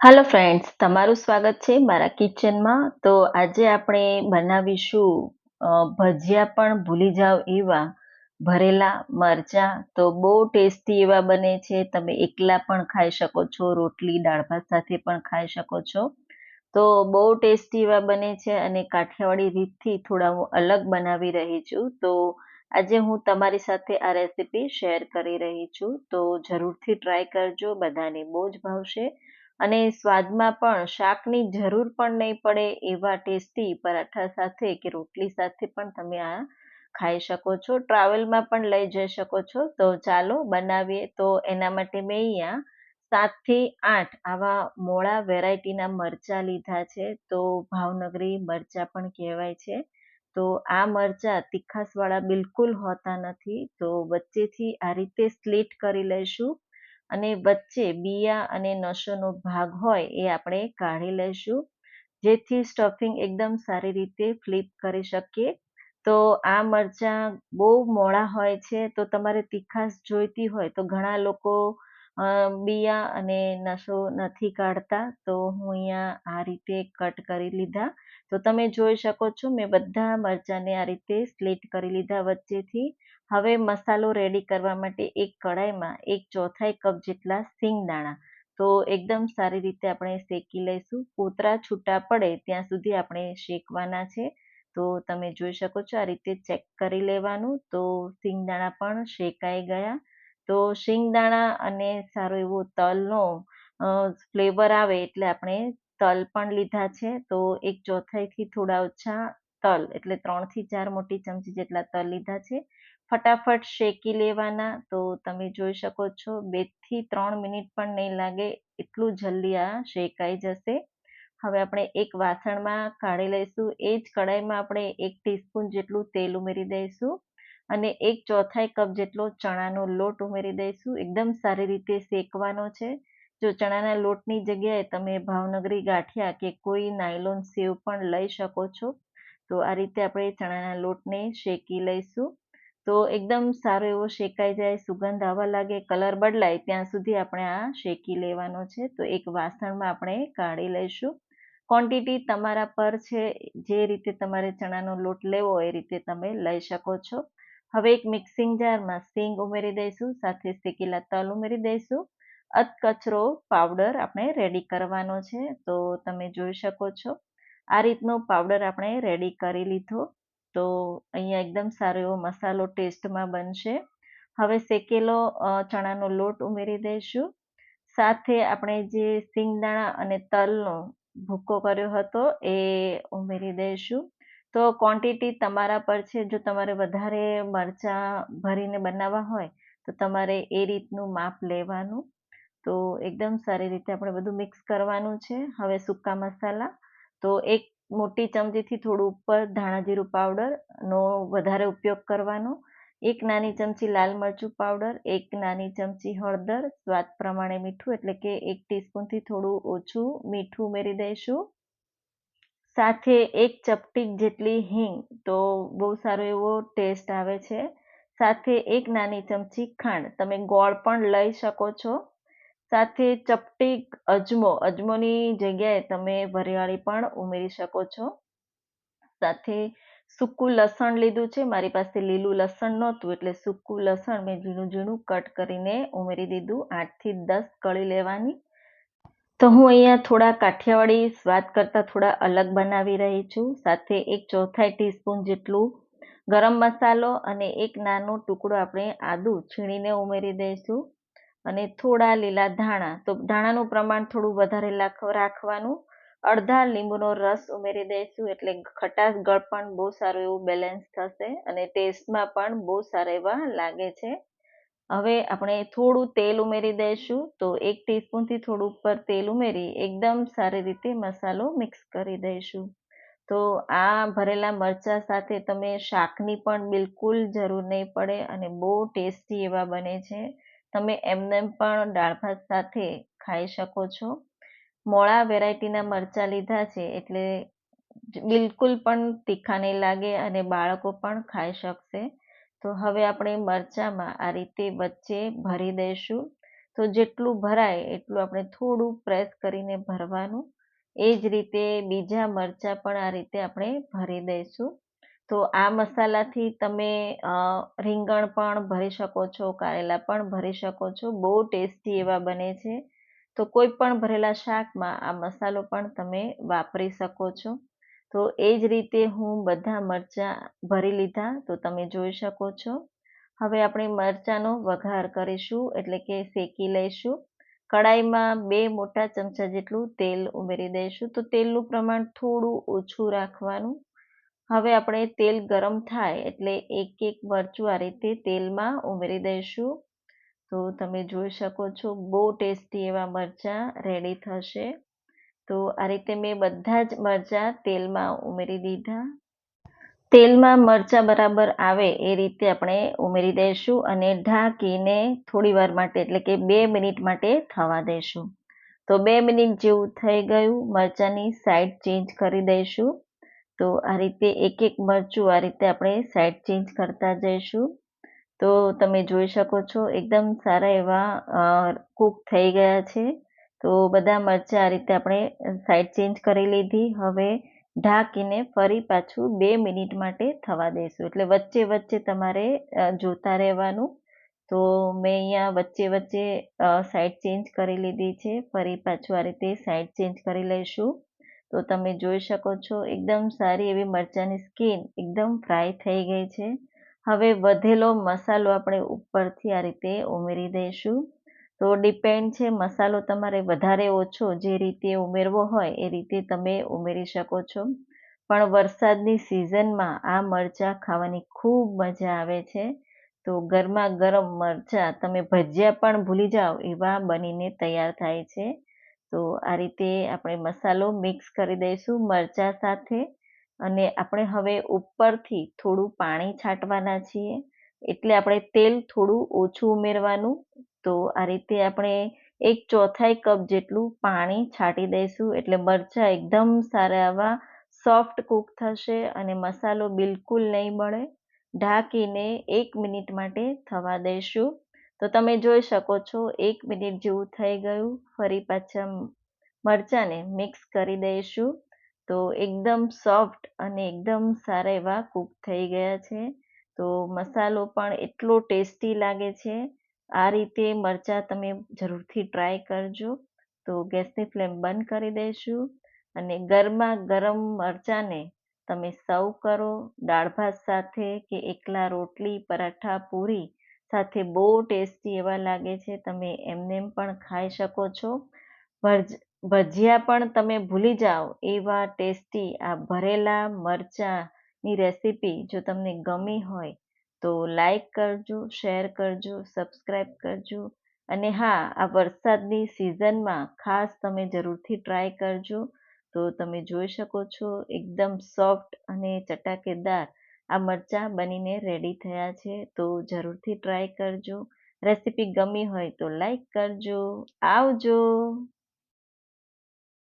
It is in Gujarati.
હાલો ફ્રેન્ડ્સ તમારું સ્વાગત છે મારા કિચનમાં તો આજે આપણે બનાવીશું ભજીયા પણ ભૂલી જાઓ એવા ભરેલા મરચાં. તો બહુ ટેસ્ટી એવા બને છે. તમે એકલા પણ ખાઈ શકો છો, રોટલી, દાળ ભાત સાથે પણ ખાઈ શકો છો. તો બહુ ટેસ્ટી એવા બને છે અને કાઠિયાવાડી રીતથી થોડા હું અલગ બનાવી રહી છું. તો આજે હું તમારી સાથે આ રેસીપી શેર કરી રહી છું. તો જરૂરથી ટ્રાય કરજો. બધાને બહુ જ ભાવશે. અને સ્વાદમાં પણ શાકની જરૂર પણ નહીં પડે એવા ટેસ્ટી પરાઠા સાથે કે રોટલી સાથે પણ તમે આ ખાઈ શકો છો. ટ્રાવેલમાં પણ લઈ જઈ શકો છો. તો ચાલો બનાવીએ. તો એના માટે મેં અહીંયા સાતથી આઠ આવા મોળા વેરાયટીના મરચાં લીધા છે. તો ભાવનગરી મરચાં પણ કહેવાય છે. તો આ મરચાં તીખાસવાળા બિલકુલ હોતા નથી. તો વચ્ચેથી આ રીતે સ્લીટ કરી લઈશું. અને વચ્ચે બિયા અને નસોનો ભાગ હોય એ આપણે કાઢી લઈશું. જેથી સ્ટફિંગ એકદમ સારી રીતે ફ્લિપ કરી શકીએ. તો આ મરચાં બહુ મોડા હોય છે, તો તમારે તીખાશ જોઈતી હોય તો ઘણા લોકો બિયા અને નસો નથી કાઢતા. તો હું અહીંયા આ રીતે કટ કરી લીધા. તો તમે જોઈ શકો છો, મેં બધા મરચાંને આ રીતે સ્લીટ કરી લીધા વચ્ચેથી. હવે મસાલો રેડી કરવા માટે એક કડાઈમાં એક ચોથાઈ કપ જેટલા સિંગદાણા તો એકદમ સારી રીતે આપણે શેકી લઈશું. કોતરા છૂટા પડે ત્યાં સુધી આપણે શેકવાના છે. તો તમે જોઈ શકો છો આ રીતે ચેક કરી લેવાનું. તો સિંગદાણા પણ શેકાઈ ગયા. તો શિંગદાણા અને સારો એવો તલનો ફ્લેવર આવે એટલે આપણે તલ પણ લીધા છે. તો એક ચોથાઈથી થોડા ઓછા તલ, એટલે ત્રણથી ચાર મોટી ચમચી જેટલા તલ લીધા છે. ફટાફટ શેકી લેવાના, તો તમે જોઈ શકો છો, બેથી ત્રણ મિનિટ પણ નહીં લાગે, એટલું જલ્દી આ શેકાઈ જશે. હવે આપણે એક વાસણમાં કાઢી લઈશું. એ જ કડાઈમાં આપણે એક ટીસ્પૂન જેટલું તેલ ઉમેરી દઈશું અને એક ચોથાઈ કપ જેટલો ચણાનો લોટ ઉમેરી દઈશું. એકદમ સારી રીતે શેકવાનો છે. જો ચણાના લોટની જગ્યાએ તમે ભાવનગરી ગાંઠિયા કે કોઈ નાયલોન સેવ પણ લઈ શકો છો. તો આ રીતે આપણે ચણાના લોટને શેકી લઈશું. તો એકદમ સારો એવો શેકાઈ જાય, સુગંધ આવવા લાગે, કલર બદલાય, ત્યાં સુધી આપણે આ શેકી લેવાનો છે. તો એક વાસણમાં આપણે કાઢી લઈશું. ક્વોન્ટિટી તમારા પર છે, જે રીતે તમારે ચણાનો લોટ લેવો એ રીતે તમે લઈ શકો છો. હવે એક મિક્સિંગ જારમાં સિંગ ઉમેરી દઈશું, સાથે શેકેલા તલ ઉમેરી દઈશું. અધકચરો પાવડર આપણે રેડી કરવાનો છે, તો તમે જોઈ શકો છો. આ રીતનો પાવડર આપણે રેડી કરી લીધો. તો અહીંયા એકદમ સારો એવો મસાલો ટેસ્ટમાં બનશે. હવે શેકેલો ચણાનો લોટ ઉમેરી દઈશું. સાથે આપણે જે સિંગદાણા અને તલનો ભૂકો કર્યો હતો એ ઉમેરી દઈશું. તો ક્વોન્ટિટી તમારા પર છે. જો તમારે વધારે મરચાં ભરીને બનાવવા હોય, તો તમારે એ રીતનું માપ લેવાનું. તો એકદમ સારી રીતે આપણે બધું મિક્સ કરવાનું છે. હવે સૂકા મસાલા તો એક મોટી ચમચીથી થોડું ઉપર ધાણા જીરું પાવડરનો વધારે ઉપયોગ કરવાનો, એક નાની ચમચી લાલ મરચું પાવડર એક નાની ચમચી હળદર, સ્વાદ પ્રમાણે મીઠું, એટલે કે એક ટીસ્પૂનથી થોડું ઓછું મીઠું ઉમેરી દઈશું. સાથે એક ચપટી જેટલી હિંગ, તો બહુ સારો એવો ટેસ્ટ આવે છે. સાથે એક નાની ચમચી ખાંડ, તમે ગોળ પણ લઈ શકો છો. સાથે ચપટી અજમો, અજમોની જગ્યાએ તમે વરિયાળી પણ ઉમેરી શકો છો. સાથે સૂકું લસણ લીધું છે, મારી પાસે લીલું લસણ નહોતું, એટલે સૂકું લસણ મેં ઝીણું ઝીણું કટ કરીને ઉમેરી દીધું, આઠથી દસ કળી લેવાની. તો હું અહીંયા થોડા કાઠિયાવાડી સ્વાદ કરતાં થોડા અલગ બનાવી રહી છું. સાથે એક ચોથાઈ ટીસ્પૂન જેટલું ગરમ મસાલો અને એક નાનો ટુકડો આપણે આદું છીણીને ઉમેરી દઈશું. અને થોડા લીલા ધાણા. તો ધાણાનું પ્રમાણ થોડું વધારે રાખવાનું. અડધા લીંબુનો રસ ઉમેરી દઈશું એટલે ખટાશ ગળપણ બહુ સારું એવું બેલેન્સ થશે અને ટેસ્ટમાં પણ બહુ સારા એવા લાગે છે. હવે આપણે થોડું તેલ ઉમેરી દઈશું. તો એક ટીસ્પૂનથી થોડું ઉપર તેલ ઉમેરી એકદમ સારી રીતે મસાલો મિક્સ કરી દઈશું. તો આ ભરેલા મરચાં સાથે તમે શાકની પણ બિલકુલ જરૂર નહીં પડે અને બહુ ટેસ્ટી એવા બને છે. તમે એમને પણ દાળ ભાત સાથે ખાઈ શકો છો. મોળા વેરાયટીના મરચાં લીધા છે એટલે બિલકુલ પણ તીખા નહીં લાગે અને બાળકો પણ ખાઈ શકશે. તો હવે આપણે મરચાંમાં આ રીતે વચ્ચે ભરી દઈશું. તો જેટલું ભરાય એટલું આપણે થોડું પ્રેસ કરીને ભરવાનું. એ જ રીતે બીજા મરચાં પણ આ રીતે આપણે ભરી દઈશું. તો આ મસાલાથી તમે રીંગણ પણ ભરી શકો છો, કારેલા પણ ભરી શકો છો, બહુ ટેસ્ટી એવા બને છે. તો કોઈ પણ ભરેલા શાકમાં આ મસાલો પણ તમે વાપરી શકો છો. તો એ જ રીતે હું બધા મરચાં ભરી લીધા, તો તમે જોઈ શકો છો. હવે આપણે મરચાંનો વઘાર કરીશું, એટલે કે શેકી લઈશું. કડાઈમાં બે મોટા ચમચા જેટલું તેલ ઉમેરી દઈશું, તો તેલનું પ્રમાણ થોડું ઓછું રાખવાનું. હવે આપણે તેલ ગરમ થાય એટલે એક એક મરચું આ રીતે તેલમાં ઉમેરી દઈશું. તો તમે જોઈ શકો છો બહુ ટેસ્ટી એવા મરચાં રેડી થશે. તો આ રીતે મેં બધા જ મરચાં તેલમાં ઉમેરી દીધા. તેલમાં મરચાં બરાબર આવે એ રીતે આપણે ઉમેરી દઈશું અને ઢાંકીને થોડી વાર માટે એટલે કે બે મિનિટ માટે થવા દઈશું. તો બે મિનિટ જેવું થઈ ગયું. મરચાંની સાઈડ ચેન્જ કરી દઈશું. તો આ રીતે એક એક મરચું આ રીતે આપણે સાઈડ ચેન્જ કરતા જઈશું. તો તમે જોઈ શકો છો, એકદમ સારા એવા કૂક થઈ ગયા છે. તો બધા મરચાં આ રીતે આપણે સાઈડ ચેન્જ કરી લીધી. હવે ઢાંકીને ફરી પાછું બે મિનિટ માટે થવા દઈશું એટલે વચ્ચે વચ્ચે તમારે જોતા રહેવાનું. તો મેં અહીંયા વચ્ચે વચ્ચે સાઈડ ચેન્જ કરી લીધી છે. ફરી પાછું આ રીતે સાઈડ ચેન્જ કરી લઈશું. તો તમે જોઈ શકો છો, એકદમ સારી એવી મરચાંની સ્કીન એકદમ ફ્રાય થઈ ગઈ છે. હવે વધેલો મસાલો આપણે ઉપરથી આ રીતે ઉમેરી દઈશું. તો ડિપેન્ડ છે, મસાલો તમારે વધારે ઓછો જે રીતે ઉમેરવો હોય એ રીતે તમે ઉમેરી શકો છો. પણ વરસાદની સિઝનમાં આ મરચાં ખાવાની ખૂબ મજા આવે છે. તો ગરમા ગરમ મરચાં તમે ભજીયા પણ ભૂલી જાઓ એવા બનીને તૈયાર થાય છે. તો આ રીતે આપણે મસાલો મિક્સ કરી દઈશું મરચાં સાથે અને આપણે હવે ઉપરથી થોડું પાણી છાંટવાના છીએ. એટલે આપણે તેલ થોડું ઓછું ઉમેરવાનું. તો આ રીતે આપણે એક ચોથાઈ કપ જેટલું પાણી છાંટી દઈશું. એટલે મરચાં એકદમ સારા આવા સોફ્ટ કૂક થશે અને મસાલો બિલકુલ નહીં મળે ઢાંકીને એક મિનિટ માટે થવા દઈશું. તો તમે જોઈ શકો છો, એક મિનિટ જેવું થઈ ગયું. ફરી પાછા મરચાંને મિક્સ કરી દઈશું. તો એકદમ સોફ્ટ અને એકદમ સારા એવા કૂક થઈ ગયા છે. તો મસાલો પણ એટલો ટેસ્ટી લાગે છે. આ રીતે મરચાં તમે જરૂરથી ટ્રાય કરજો. તો ગેસની ફ્લેમ બંધ કરી દઈશું અને ગરમા ગરમ મરચાંને તમે સર્વ કરો. દાળ ભાત સાથે કે એકલા રોટલી, પરાઠા, પૂરી સાથે બહુ ટેસ્ટી એવા લાગે છે. તમે એમને પણ ખાઈ શકો છો. ભજીયા પણ તમે ભૂલી જાઓ. એવા ટેસ્ટી આ ભરેલા મરચાંની રેસીપી જો તમને ગમી હોય તો લાઈક કરજો, શેર કરજો સબસ્ક્રાઈબ કરજો. અને હા, આ વરસાદની સિઝનમાં ખાસ તમે જરૂરથી ટ્રાય કરજો. તો તમે જોઈ શકો છો, એકદમ સોફ્ટ અને ચટાકેદાર આ મરચાં બનીને રેડી થયા છે, તો જરૂરથી ટ્રાય કરજો. રેસીપી ગમી હોય તો લાઈક કરજો. આવજો.